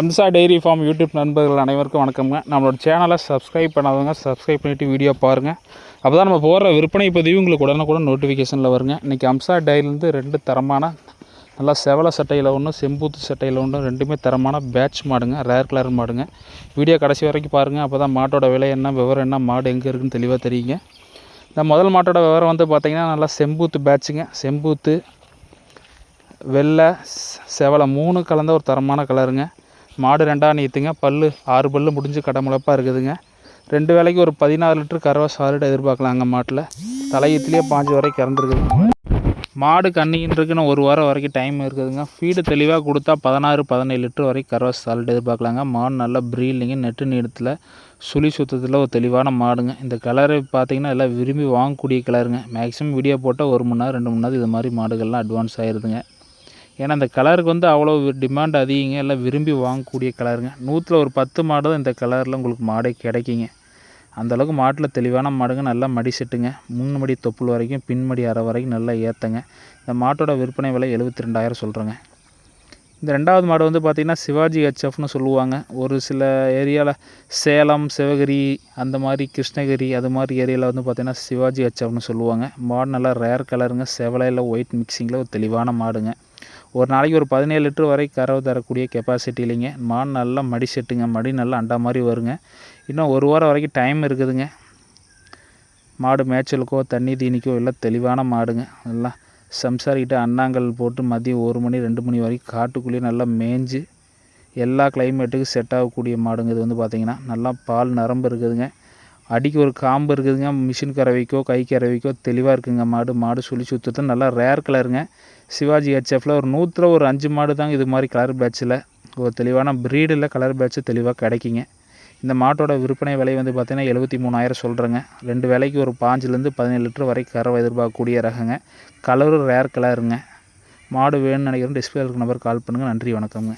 Amsa dairy farm YouTube நண்பர்கள் அனைவருக்கும் வணக்கம்ங்க நம்மளோட சேனலை சப்ஸ்கிரைப் பண்ணாதவங்க சப்ஸ்கிரைப் பண்ணிவிட்டு வீடியோ பாருங்கள் அப்போ தான் நம்ம போடுற விற்பனை பதிவு உங்களுக்கு உடனுக்குடன் நோட்டிஃபிகேஷனில் வருங்க. இன்றைக்கி அம்சா டைரிலேருந்து ரெண்டு தரமான நல்லா செவல சட்டையில் ஒன்று செம்பூத்து சட்டையில் ஒன்று ரெண்டுமே தரமான பேட்ச் மாடுங்க. ரேர் கலர் மாடுங்க. வீடியோ கடைசி வரைக்கும் பாருங்கள் அப்போ தான் மாட்டோட விலை என்ன விவரம் என்ன மாடு எங்கே இருக்குன்னு தெளிவாக தெரியுங்க. இந்த முதல் மாட்டோட விவரம் வந்து பார்த்திங்கன்னா நல்லா செம்பூத்து பேட்சுங்க செம்பூத்து வெள்ளை செவலை மூணு கலந்த ஒரு தரமான கலருங்க மாடு ரெண்டாக நீத்துங்க. பல் ஆறு பல்லு முடிஞ்சு கடமுழப்பாக இருக்குதுங்க. ரெண்டு வேளைக்கு ஒரு பதினாறு லிட்டர் கறவை சாலிட் எதிர்பார்க்கலாங்க மாட்டில். தலையத்துலேயே பாஞ்சு வரைக்கும் கறந்துருக்குதுங்க. மாடு கண்ணின்றதுக்குன்னு ஒரு வாரம் வரைக்கும் டைம் இருக்குதுங்க. ஃபீடு தெளிவாக கொடுத்தா பதினாறு பதினேழு லிட்டர் வரைக்கும் கறவை சாலிட் எதிர்பார்க்கலாங்க. மாடு நல்லா ப்ரீலிங்க நெட்டு நீடத்தில் சுழி சுத்தத்தில் ஒரு தெளிவான மாடுங்க. இந்த கலரு பார்த்தீங்கன்னா எல்லாம் விரும்பி வாங்கக்கூடிய கலருங்க மேக்ஸிமம் வீடியோ போட்டால் ஒரு மணி நேரம் ரெண்டு மணி நேரம் இது மாதிரி மாடுகள்லாம் அட்வான்ஸ் ஆகிருதுங்க ஏன்னா அந்த கலருக்கு வந்து அவ்வளோ டிமாண்ட் அதிகங்க. எல்லாம் விரும்பி வாங்கக்கூடிய கலருங்க. நூற்றில் ஒரு பத்து மாடு தான் இந்த கலரில் உங்களுக்கு மாடே கிடைக்குங்க. அந்தளவுக்கு மாட்டில் தெளிவான மாடுங்க. நல்லா மடி செட்டுங்க. முன் மடி தொப்புள் வரைக்கும் பின்மடி அரை வரைக்கும் நல்லா ஏற்றுங்க இந்த மாட்டோட விற்பனை விலை எழுபத்தி ரெண்டாயிரம் சொல்கிறேங்க இந்த ரெண்டாவது மாடு வந்து பார்த்திங்கன்னா சிவாஜி ஹெச்எஃப்னு சொல்லுவாங்க. ஒரு சில ஏரியாவில் சேலம் சிவகிரி அந்த மாதிரி கிருஷ்ணகிரி அது மாதிரி ஏரியாவில் வந்து பார்த்திங்கன்னா சிவாஜி ஹெச்எஃப்னு சொல்லுவாங்க. மாடு நல்லா ரேர் கலருங்க. செவலையில் ஒயிட் மிக்சிங்கில் ஒரு தெளிவான மாடுங்க. ஒரு நாளைக்கு ஒரு பதினேழு லிட்டர் வரை கறவை தரக்கூடிய கெப்பாசிட்டி இல்லைங்க. மாடு நல்லா மடி செட்டுங்க. மடி நல்லா அண்டா மாதிரி வருங்க. இன்னும் ஒரு வாரம் வரைக்கும் டைம் இருக்குதுங்க. மாடு மேய்ச்சலுக்கோ தண்ணி தீனிக்கோ எல்லாம் தெளிவான மாடுங்க. எல்லாம் சம்சாரிக்கிட்ட அண்ணாங்கல் போட்டு மதியம் ஒரு மணி ரெண்டு மணி வரைக்கும் காட்டுக்குள்ளேயே நல்லா மேய்ஞ்சு எல்லா கிளைமேட்டுக்கும் செட் ஆகக்கூடிய மாடுங்க இது வந்து பார்த்திங்கன்னா நல்லா பால் நரம்பு இருக்குதுங்க. அடிக்கு ஒரு காம்பு இருக்குதுங்க மிஷின் கறவைக்கோ கை கறவைக்கோ தெளிவாக இருக்குங்க மாடு. மாடு சுழி சுற்றுறது நல்லா ரேர் கலருங்க சிவாஜி ஹெச்எஃப்ல ஒரு நூற்றில் ஒரு அஞ்சு மாடு தாங்க இது மாதிரி கலர் பேட்சில் ஒரு தெளிவான ப்ரீடில் கலர் பேட்ச் தெளிவாக கிடைக்குங்க. இந்த மாட்டோட விற்பனை விலை வந்து பார்த்திங்கன்னா எழுபத்தி மூணாயிரம் சொல்கிறேங்க ரெண்டு விலைக்கு ஒரு பாஞ்சிலேருந்து பதினேழு லிட்டர் வரைக்கும் கறவை எதிர்பார்க்கக்கூடிய ரகங்க. கலரும் ரேர் கலருங்க மாடு வேணும்னு நினைக்கிறேன் டிஸ்பிளே இருக்க நம்பர் கால் பண்ணுங்கள் நன்றி வணக்கங்க